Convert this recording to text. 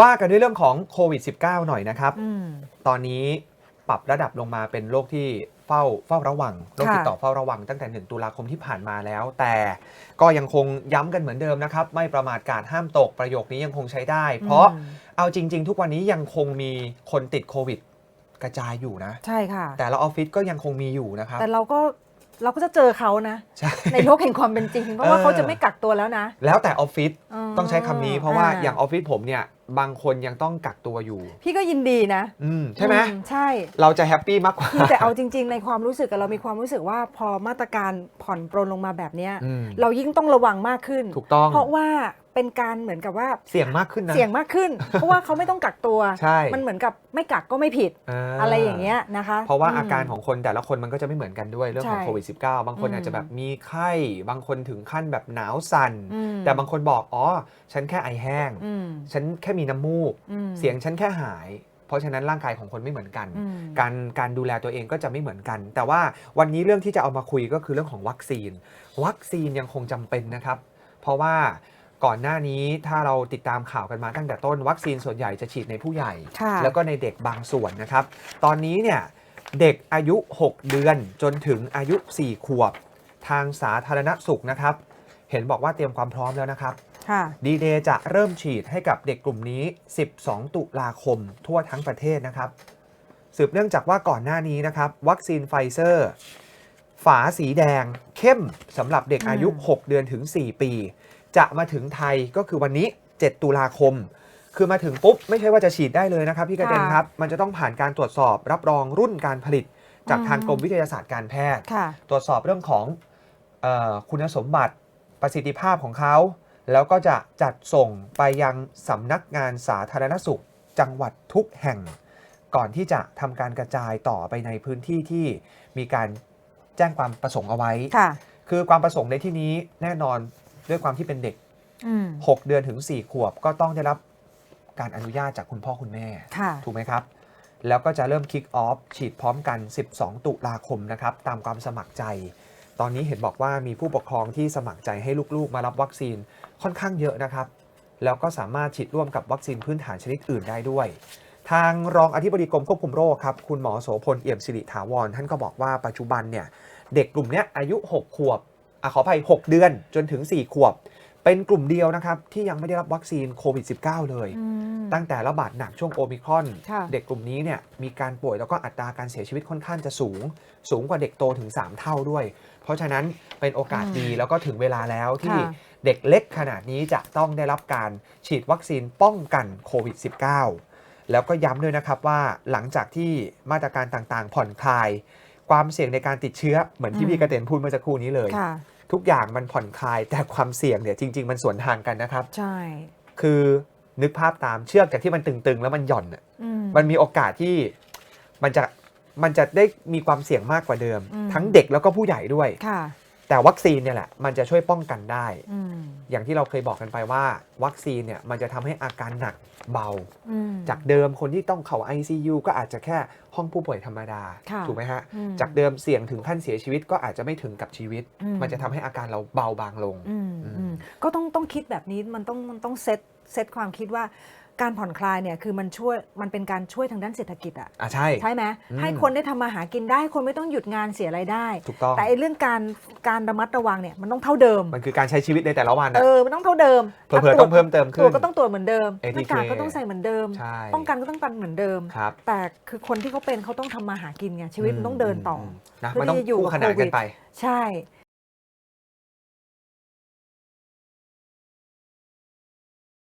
ว่ากันด้วยเรื่องของโควิด -19 หน่อยนะครับอืมตอนนี้ปรับระดับลงมาเป็นโรคที่เฝ้าเฝ้าระวังโรคติดต่อเฝ้าระวังตั้งแต่ 1 ตุลาคมที่ผ่านมาแล้ว แต่ก็ยังคงย้ำกันเหมือนเดิมนะครับ ไม่ประมาทการห้ามตกประโยคนี้ยังคงใช้ได้ เพราะอืมเอาจริง ๆ ทุกวันนี้ยังคงมีคนติดโควิด กระจายอยู่นะ ใช่ค่ะ แต่ละออฟฟิศก็ยังคงมีอยู่นะครับ แต่เราก็เราก็จะเจอเขานะใช่ในโลกแห่งความเป็นจริง เพราะว่าเออเขาจะไม่กักตัวแล้วนะ แล้วแต่ออฟฟิศมต้องใช้คำนี้เพราะว่าอ่อย่างออฟฟิศผมเนี่ย บางคนยังต้องกักตัวอยู่ พี่ก็ยินดีนะอืมใช่ไหมอืใช่ เราจะแฮปปี้มากกว่า คือแต่เอาจริง ๆ ในความรู้สึกอะเรามีความรู้สึกว่าพอมาตรการผ่อนปรนลงมาแบบเนี้ย อืม เรายิ่งต้องระวังมากขึ้น ถูกต้อง เพราะว่า เป็นการเหมือนกับว่าเสี่ยงมากขึ้นนะ เสี่ยงมากขึ้น เพราะว่าเขาไม่ต้องกักตัว ใช่มันเหมือนกับไม่กักก็ไม่ผิดาอะไรอย่างเงี้ยนะคะ เพราะว่าอืมอาการของคนแต่ละคนมันก็จะไม่เหมือนกันด้วยเรื่องของใช่โควิด -19 บางคนอืมอาจจะแบบมีไข้ บางคนถึงขั้นแบบหนาวสั่นอืมแต่บางคนบอกอ๋อฉันแค่ไอแห้งอืมฉันแค่มีน้ำมูกอืมเสียงฉันแค่หายเพราะฉะนั้นร่างกายของคนไม่เหมือนกันอืมการการดูแลตัวเองก็จะไม่เหมือนกัน แต่ว่าวันนี้เรื่องที่จะเอามาคุยก็คือเรื่องของวัคซีน วัคซีนยังคงจำเป็นนะครับ เพราะว่า ก่อนหน้านี้ถ้าเราติดตามข่าวกันมาตั้งแต่ต้นวัคซีนส่วนใหญ่จะฉีดในผู้ใหญ่ ค่ะแล้วก็ในเด็กบางส่วนนะครับ ตอนนี้เนี่ยเด็กอายุ 6 เดือนจนถึงอายุ 4 ขวบ ทางสาธารณสุขนะครับ เห็นบอกว่าเตรียมความพร้อมแล้วนะครับ ค่ะ ดีเดย์จะเริ่มฉีดให้กับเด็กกลุ่มนี้ 12 ตุลาคมทั่วทั้งประเทศนะครับ สืบเนื่องจากว่าก่อนหน้านี้นะครับ วัคซีนไฟเซอร์ ฝาสีแดงเข้มสำหรับเด็กอายุอืม6เดือนถึง 4 ปี จะมาถึงไทยก็คือวันนี้ 7 ตุลาคม คือมาถึงปุ๊บ ไม่ใช่ว่าจะฉีดได้เลยนะครับพี่กระเด็นครับ มันจะต้องผ่านการตรวจสอบรับรองรุ่นการผลิต จากทางกรมวิทยาศาสตร์การแพทย์ค่ะตรวจสอบเรื่องของเออคุณสมบัติประสิทธิภาพของเขา แล้วก็จะจัดส่งไปยังสำนักงานสาธารณสุข จังหวัดทุกแห่ง ก่อนที่จะทำการกระจายต่อไปในพื้นที่ที่มีการแจ้งความประสงค์เอาไว้ค่ะคือความประสงค์ในที่นี้แน่นอน ด้วยความที่เป็นเด็กอืม6เดือนถึง 4 ขวบก็ต้องได้รับการอนุญาตจากคุณพ่อคุณแม่ค่ะถูกไหมครับ แล้วก็จะเริ่มคิกออฟฉีดพร้อมกัน 12 ตุลาคมนะครับ ตามความสมัครใจ ตอนนี้เห็นบอกว่ามีผู้ปกครองที่สมัครใจให้ลูกๆ มารับวัคซีนค่อนข้างเยอะนะครับ แล้วก็สามารถฉีดร่วมกับวัคซีนพื้นฐานชนิดอื่นได้ด้วย ทางรองอธิบดีกรมควบคุมโรคครับ คุณหมอโสพลเอี่ยมสิริถาวร ท่านก็บอกว่าปัจจุบันเนี่ยเด็กกลุ่มเนี้ยอายุ 6 ขวบ อะขออภัย 6 เดือนจนถึง 4 ขวบ เป็นกลุ่มเดียวนะครับ ที่ยังไม่ได้รับวัคซีนโควิด -19 เลยอืมตั้งแต่ระบาดหนักช่วงโอมิครอนค่ะเด็กกลุ่มนี้เนี่ยมีการป่วยแล้วก็อัตราการเสียชีวิตค่อนข้างจะสูง สูงกว่าเด็กโตถึง 3 เท่าด้วย เพราะฉะนั้นเป็นโอกาสดีแล้วก็ถึงเวลาแล้วที่ค่ะเด็กเล็กขนาดนี้จะต้องได้รับการฉีดวัคซีนป้องกันโควิด -19 แล้วก็ย้ำด้วยนะครับว่าหลังจากที่มาตรการต่างๆ ผ่อนคลาย ความเสี่ยงในการติดเชื้อเหมือนที่พี่กระเต็นพูดเมื่อสักครู่นี้เลยค่ะทุกอย่างมันผ่อนคลายแต่ความเสี่ยงเนี่ยจริง ๆ มันสวนทางกันนะครับ ใช่ คือนึกภาพตามเชือกจากที่มันตึงๆ แล้วมันหย่อนน่ะอืมมันมีโอกาสที่มันจะมันจะได้มีความเสี่ยงมากกว่าเดิมอืมทั้งเด็กแล้วก็ผู้ใหญ่ด้วยค่ะ แต่วัคซีนเนี่ยแหละมันจะช่วยป้องกันได้ อืมอย่างที่เราเคยบอกกันไปว่า วัคซีนเนี่ยมันจะทำให้อาการหนักเบา อืม จากเดิมคนที่ต้องเข้า ICU ก็อาจจะแค่ห้องผู้ป่วยธรรมดา ค่ะ ถูกไหมฮะ อืม จากเดิมเสี่ยงถึงขั้นเสียชีวิตก็อาจจะไม่ถึงกับชีวิต อืม มันจะทำให้อาการเราเบาบางลง อืมอืมอืมก็ต้องต้องคิดแบบนี้มันต้องมันต้องเซตเซตความคิดว่า การผ่อนคลายเนี่ยคือมันช่วยมันเป็นการช่วยทางด้านเศรษฐกิจอะอะใช่ ใช่ไหมอืม ให้คนได้ทำมาหากินได้ให้คนไม่ต้องหยุดงานเสียรายได้ ถูกต้องแต่ไอ้เรื่องการการระมัดระวังเนี่ยมันต้องเท่าเดิม มันคือการใช้ชีวิตในแต่ละวันเออะอมันต้องเท่าเดิมเผื่อๆต้องเพิ่มเติมขึ้นตรวจก็ต้องตรวจเหมือนเดิม ATK หน้ากากก็ต้องใส่เหมือนเดิม ใช่ป้องกันก็ต้องกันเหมือนเดิม ครับแต่คือคนที่เขาเป็นเขาต้องทำมาหากินไงชีวิตมันต้องเดินต่ออนะเพื่อมันต้องที่จะอยู่คู่กับขนานโควิกันด ไป ใช่